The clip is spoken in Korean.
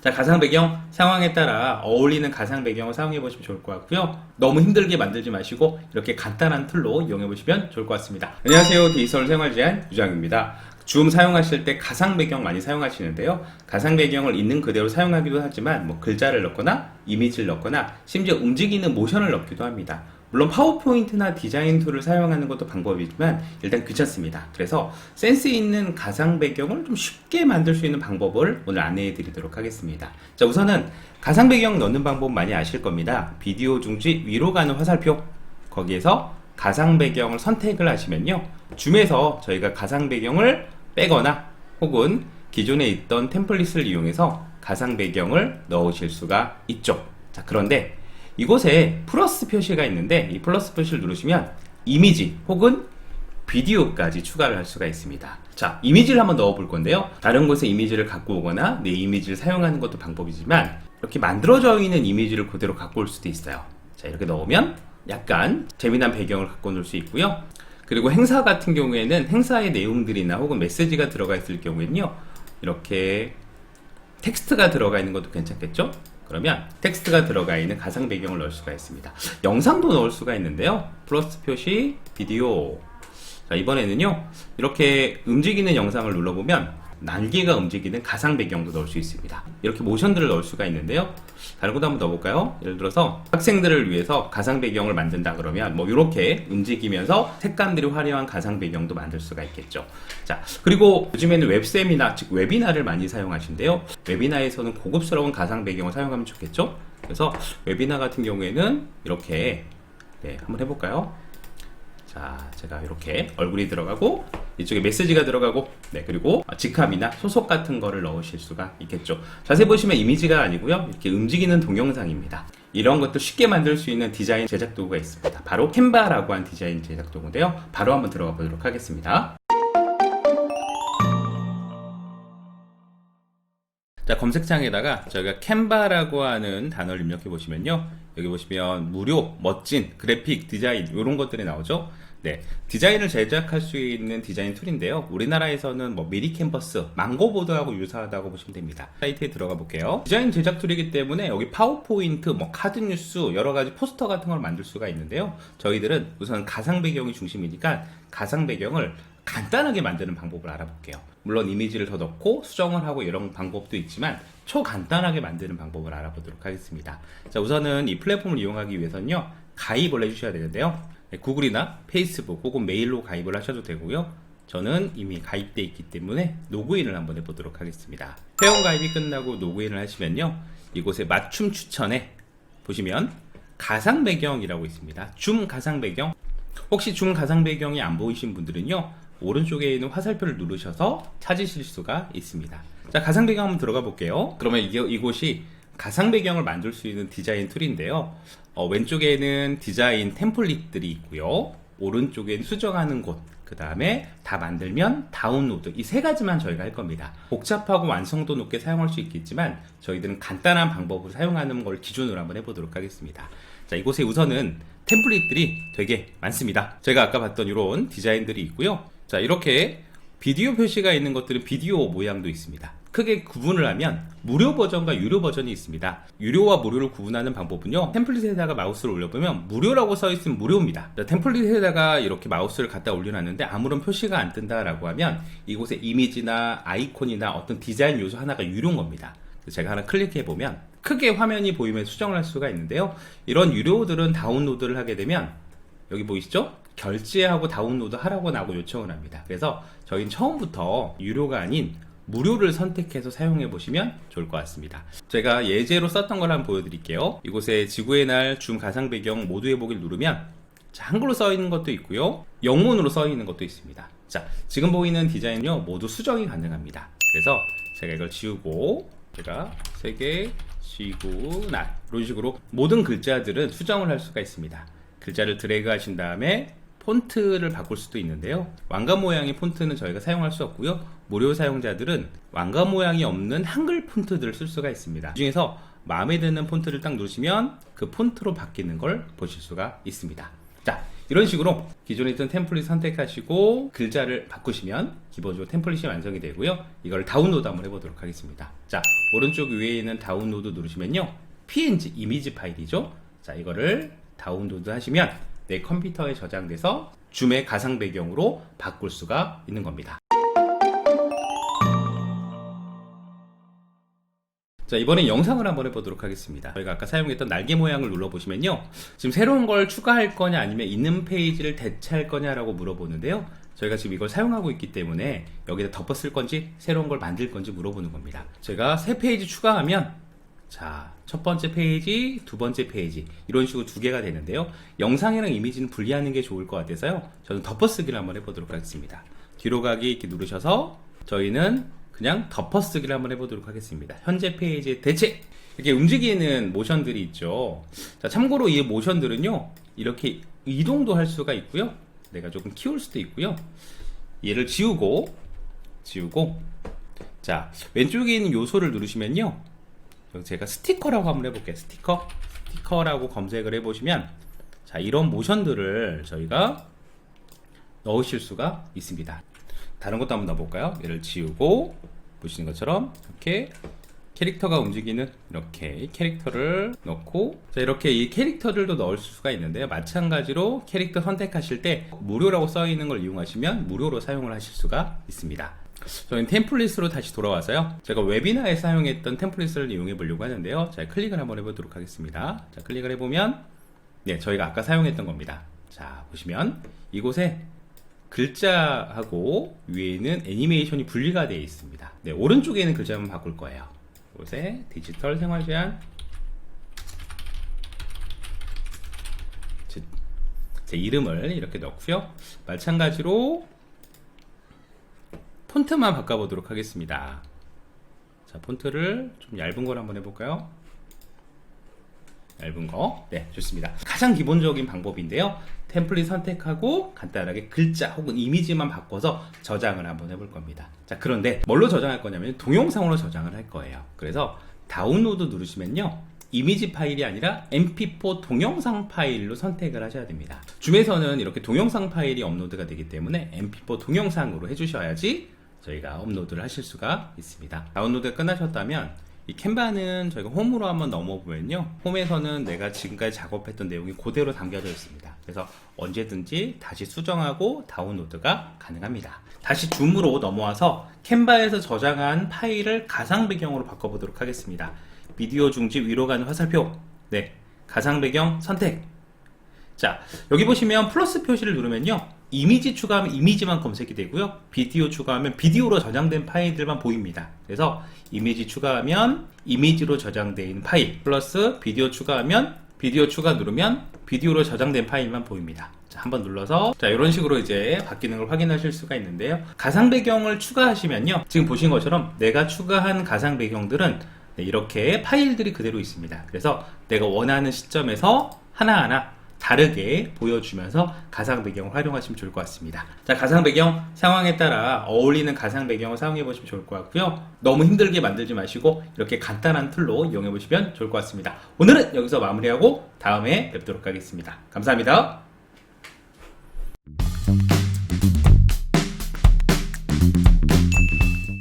자, 가상 배경 상황에 따라 어울리는 가상 배경을 사용해 보시면 좋을 것 같고요. 너무 힘들게 만들지 마시고 이렇게 간단한 툴로 이용해 보시면 좋을 것 같습니다. 안녕하세요. 디지털 생활 제한 유장입니다. 줌 사용하실 때 가상 배경 많이 사용하시는데요. 가상 배경을 있는 그대로 사용하기도 하지만 뭐 글자를 넣거나 이미지를 넣거나 심지어 움직이는 모션을 넣기도 합니다. 물론 파워포인트나 디자인 툴을 사용하는 것도 방법이지만 일단 귀찮습니다. 그래서 센스 있는 가상 배경을 좀 쉽게 만들 수 있는 방법을 오늘 안내해 드리도록 하겠습니다. 자, 우선은 가상 배경 넣는 방법 많이 아실 겁니다. 비디오 중지 위로 가는 화살표 거기에서 가상 배경을 선택을 하시면요. 줌에서 저희가 가상 배경을 빼거나 혹은 기존에 있던 템플릿을 이용해서 가상 배경을 넣으실 수가 있죠. 자, 그런데 이곳에 플러스 표시가 있는데 이 플러스 표시를 누르시면 이미지 혹은 비디오까지 추가를 할 수가 있습니다. 자, 이미지를 한번 넣어 볼 건데요. 다른 곳에 이미지를 갖고 오거나 내 이미지를 사용하는 것도 방법이지만 이렇게 만들어져 있는 이미지를 그대로 갖고 올 수도 있어요. 자, 이렇게 넣으면 약간 재미난 배경을 갖고 놀 수 있고요. 그리고 행사 같은 경우에는 행사의 내용들이나 혹은 메시지가 들어가 있을 경우에는요. 이렇게 텍스트가 들어가 있는 것도 괜찮겠죠? 그러면 텍스트가 들어가 있는 가상 배경을 넣을 수가 있습니다. 영상도 넣을 수가 있는데요. 플러스 표시, 비디오. 자, 이번에는요. 이렇게 움직이는 영상을 눌러보면 날개가 움직이는 가상 배경도 넣을 수 있습니다. 이렇게 모션들을 넣을 수가 있는데요. 다른 것도 한번 넣어볼까요? 예를 들어서 학생들을 위해서 가상 배경을 만든다 그러면 뭐 이렇게 움직이면서 색감들이 화려한 가상 배경도 만들 수가 있겠죠. 자, 그리고 요즘에는 웹세미나, 즉 웨비나를 많이 사용하신데요. 웨비나에서는 고급스러운 가상 배경을 사용하면 좋겠죠. 그래서 웨비나 같은 경우에는 이렇게 네, 한번 해볼까요? 자, 제가 이렇게 얼굴이 들어가고 이쪽에 메시지가 들어가고 네, 그리고 직함이나 소속 같은 거를 넣으실 수가 있겠죠. 자세히 보시면 이미지가 아니고요. 이렇게 움직이는 동영상입니다. 이런 것도 쉽게 만들 수 있는 디자인 제작 도구가 있습니다. 바로 캔바라고 한 디자인 제작 도구인데요. 바로 한번 들어가 보도록 하겠습니다. 자, 검색창에다가 저희가 캔바라고 하는 단어를 입력해 보시면요. 여기 보시면 무료, 멋진, 그래픽, 디자인 이런 것들이 나오죠. 네, 디자인을 제작할 수 있는 디자인 툴인데요. 우리나라에서는 뭐 미리 캔버스, 망고보드하고 유사하다고 보시면 됩니다. 사이트에 들어가 볼게요. 디자인 제작 툴이기 때문에 여기 파워포인트, 뭐 카드 뉴스, 여러 가지 포스터 같은 걸 만들 수가 있는데요. 저희들은 우선 가상 배경이 중심이니까 가상 배경을 간단하게 만드는 방법을 알아볼게요. 물론 이미지를 더 넣고 수정을 하고 이런 방법도 있지만 초간단하게 만드는 방법을 알아보도록 하겠습니다. 자, 우선은 이 플랫폼을 이용하기 위해서는요, 가입을 해주셔야 되는데요. 네, 구글이나 페이스북 혹은 메일로 가입을 하셔도 되고요. 저는 이미 가입되어 있기 때문에 로그인을 한번 해보도록 하겠습니다. 회원 가입이 끝나고 로그인을 하시면요. 이곳에 맞춤 추천에 보시면 가상 배경이라고 있습니다. 줌 가상 배경. 혹시 줌 가상 배경이 안 보이신 분들은요. 오른쪽에 있는 화살표를 누르셔서 찾으실 수가 있습니다. 자, 가상 배경 한번 들어가 볼게요. 그러면 이게, 이곳이 가상 배경을 만들 수 있는 디자인 툴인데요. 어, 왼쪽에는 디자인 템플릿들이 있고요. 오른쪽엔 수정하는 곳, 그 다음에 다 만들면 다운로드 이 세 가지만 저희가 할 겁니다. 복잡하고 완성도 높게 사용할 수 있겠지만 저희들은 간단한 방법을 사용하는 걸 기준으로 한번 해보도록 하겠습니다. 자 이곳에 우선은 템플릿들이 되게 많습니다. 제가 아까 봤던 이런 디자인들이 있고요. 자 이렇게 비디오 표시가 있는 것들은 비디오 모양도 있습니다. 크게 구분을 하면 무료 버전과 유료 버전이 있습니다. 유료와 무료를 구분하는 방법은요. 템플릿에다가 마우스를 올려보면 무료라고 써 있으면 무료입니다. 템플릿에다가 이렇게 마우스를 갖다 올려놨는데 아무런 표시가 안 뜬다 라고 하면 이곳에 이미지나 아이콘이나 어떤 디자인 요소 하나가 유료인 겁니다. 제가 하나 클릭해 보면 크게 화면이 보이면 수정을 할 수가 있는데요. 이런 유료들은 다운로드를 하게 되면 여기 보이시죠? 결제하고 다운로드 하라고 나고 요청을 합니다. 그래서 저희는 처음부터 유료가 아닌 무료를 선택해서 사용해 보시면 좋을 것 같습니다. 제가 예제로 썼던 걸 한번 보여드릴게요. 이곳에 지구의 날 줌 가상 배경 모두 해보기를 누르면 자, 한글로 써 있는 것도 있고요. 영문으로 써 있는 것도 있습니다. 자, 지금 보이는 디자인은요, 모두 수정이 가능합니다. 그래서 제가 이걸 지우고, 제가 세계 지구 날 이런 식으로 모든 글자들은 수정을 할 수가 있습니다. 글자를 드래그 하신 다음에 폰트를 바꿀 수도 있는데요. 왕관 모양의 폰트는 저희가 사용할 수 없고요. 무료 사용자들은 왕관 모양이 없는 한글 폰트들을 쓸 수가 있습니다. 그 중에서 마음에 드는 폰트를 딱 누르시면 그 폰트로 바뀌는 걸 보실 수가 있습니다. 자, 이런 식으로 기존에 있던 템플릿 선택하시고 글자를 바꾸시면 기본적으로 템플릿이 완성이 되고요. 이걸 다운로드 한번 해보도록 하겠습니다. 자, 오른쪽 위에 있는 다운로드 누르시면요. PNG 이미지 파일이죠. 자, 이거를 다운로드 하시면 내 컴퓨터에 저장돼서 줌의 가상 배경으로 바꿀 수가 있는 겁니다. 자, 이번엔 영상을 한번 해보도록 하겠습니다. 저희가 아까 사용했던 날개 모양을 눌러보시면요. 지금 새로운 걸 추가할 거냐 아니면 있는 페이지를 대체할 거냐 라고 물어보는데요. 저희가 지금 이걸 사용하고 있기 때문에 여기다 덮었을 건지 새로운 걸 만들 건지 물어보는 겁니다. 제가 새 페이지 추가하면 자, 첫 번째 페이지, 두 번째 페이지 이런 식으로 두 개가 되는데요. 영상이랑 이미지는 분리하는 게 좋을 것 같아서요. 저는 덮어쓰기를 한번 해보도록 하겠습니다. 뒤로 가기 이렇게 누르셔서 저희는 그냥 덮어쓰기를 한번 해보도록 하겠습니다. 현재 페이지의 대체 이렇게 움직이는 모션들이 있죠. 자, 참고로 이 모션들은요 이렇게 이동도 할 수가 있고요. 내가 조금 키울 수도 있고요. 얘를 지우고 지우고 자 왼쪽에 있는 요소를 누르시면요. 제가 스티커라고 한번 해볼게요. 스티커 스티커라고 검색을 해보시면 자 이런 모션들을 저희가 넣으실 수가 있습니다. 다른 것도 한번 넣어볼까요? 얘를 지우고 보시는 것처럼 이렇게 캐릭터가 움직이는 이렇게 캐릭터를 넣고 자 이렇게 이 캐릭터들도 넣을 수가 있는데요 마찬가지로 캐릭터 선택하실 때 무료라고 써 있는 걸 이용하시면 무료로 사용을 하실 수가 있습니다 저는 템플릿으로 다시 돌아와서요 제가 웨비나에 사용했던 템플릿을 이용해 보려고 하는데요 자 클릭을 한번 해보도록 하겠습니다 자 클릭을 해보면 네 저희가 아까 사용했던 겁니다 자 보시면 이곳에 글자하고 위에는 애니메이션이 분리가 되어 있습니다. 네, 오른쪽에 있는 글자만 바꿀 거예요. 이곳에 디지털 생활 제한 제, 제 이름을 이렇게 넣고요. 마찬가지로 폰트만 바꿔보도록 하겠습니다. 자, 폰트를 좀 얇은 걸 한번 해볼까요? 얇은 거. 네, 좋습니다. 가장 기본적인 방법인데요. 템플릿 선택하고 간단하게 글자 혹은 이미지만 바꿔서 저장을 한번 해볼 겁니다. 자, 그런데 뭘로 저장할 거냐면 동영상으로 저장을 할 거예요. 그래서 다운로드 누르시면요. 이미지 파일이 아니라 mp4 동영상 파일로 선택을 하셔야 됩니다. 줌에서는 이렇게 동영상 파일이 업로드가 되기 때문에 mp4 동영상으로 해주셔야지 저희가 업로드를 하실 수가 있습니다. 다운로드가 끝나셨다면 이 캔바는 저희가 홈으로 한번 넘어보면요. 홈에서는 내가 지금까지 작업했던 내용이 그대로 담겨져 있습니다. 그래서 언제든지 다시 수정하고 다운로드가 가능합니다. 다시 줌으로 넘어와서 캔바에서 저장한 파일을 가상 배경으로 바꿔보도록 하겠습니다. 비디오 중지 위로 가는 화살표. 네. 가상 배경 선택. 자, 여기 보시면 플러스 표시를 누르면요. 이미지 추가하면 이미지만 검색이 되고요. 비디오 추가하면 비디오로 저장된 파일들만 보입니다. 그래서 이미지 추가하면 이미지로 저장되어 있는 파일 플러스 비디오 추가하면 비디오 추가 누르면 비디오로 저장된 파일만 보입니다. 자, 한번 눌러서 자, 이런 식으로 이제 바뀌는 걸 확인하실 수가 있는데요. 가상 배경을 추가하시면요. 지금 보신 것처럼 내가 추가한 가상 배경들은 네, 이렇게 파일들이 그대로 있습니다. 그래서 내가 원하는 시점에서 하나하나 다르게 보여주면서 가상 배경을 활용하시면 좋을 것 같습니다. 자, 가상 배경 상황에 따라 어울리는 가상 배경을 사용해 보시면 좋을 것 같고요. 너무 힘들게 만들지 마시고 이렇게 간단한 툴로 이용해 보시면 좋을 것 같습니다. 오늘은 여기서 마무리하고 다음에 뵙도록 하겠습니다. 감사합니다.